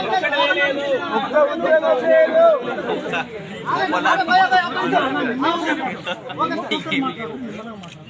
Sir అందుకే మిమ్మల్ని ఎన్నుకున్నారు సార్ ఒకటి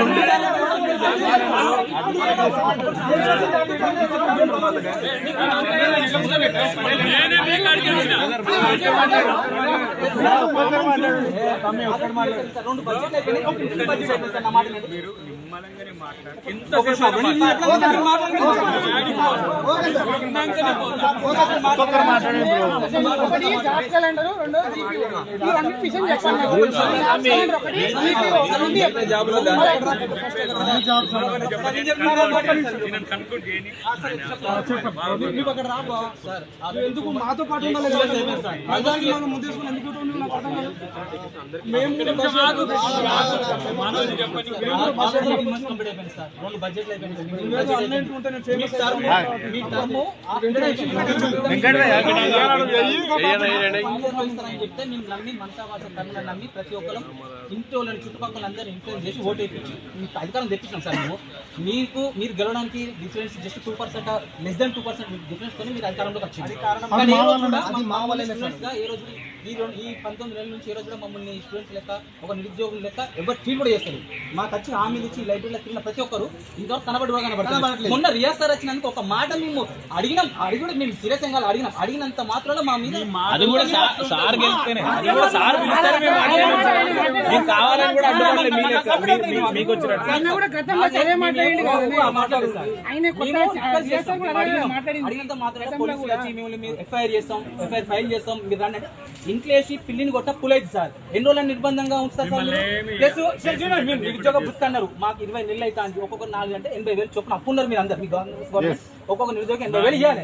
మాట వినండి. ఒక నిమిషం, రెండు నిమిషాలు మాట్లాడండి. ఒకటి జాబ్ ఎందుకు మాతో పాటు సార్? నేను నమ్మి మనసా వాస నమ్మి ప్రతి ఒక్కరు ఇంట్లో చుట్టుపక్కల అందరూ ఇన్ఫ్లుయెన్స్ చేసి ఓటు వేయించి అధికారం తెప్పించాం సార్ మేము మీకు మీరు గెలవడానికి difference just two percent less than two percent difference తోనే మీరు అధికారంలోకి వచ్చింది. కానీ ఏ రోజు ఈ రెండు ఈ పంతొమ్మిది నెలల నుంచి ఏ రోజు కూడా మమ్మల్ని స్టూడెంట్స్ లెక్క ఒక నిరుద్యోగుల లెక్క ఎవరు ట్రీట్ కూడా చేస్తారు మాకు వచ్చి హామీలు ఇచ్చి లైబ్రరీలో తిరిగిన ప్రతి ఒక్కరు ఇంతవరకు కనబడి కూడా కనబడతారు మొన్న రియాజ్ సార్ వచ్చినందుకు ఒక మాట మేము అడిగినాం. అడిగి కూడా మేము సీరియస్ ఏం కాదు అడిగినాం. అడిగినంత మాత్రంలో మా మీద అది కూడా సార్ గెలిస్తేనే. అది సార్ పిలుస్తారు మేము మీకు కావాలని మీకు వచ్చినట్టు అడిగినంత మాత్రమే పోలీసులు వచ్చి మిమ్మల్ని మీరు ఎఫ్ఐఆర్ చేస్తాం ఎఫ్ఐఆర్ ఫైల్ చేస్తాం మీరు రండి. ఇంట్లో వేసి పిల్లిని కొట్ట పులైదు సార్. ఎన్ని రోజులు నిర్బంధంగా ఉంచుతారు సార్ చూడండి, మీరు నిరుద్యోగ బుక్ అన్నారు. మాకు ఇరవై నెలలు అయితే ఒక్కొక్క నాలుగు అంటే ఎనభై వేలు చొప్పున అప్పు ఉన్నారు మీరు అందరు. ఒక్కొక్క నిరుద్యోగం ఎనభై వేలు ఇవ్వాలి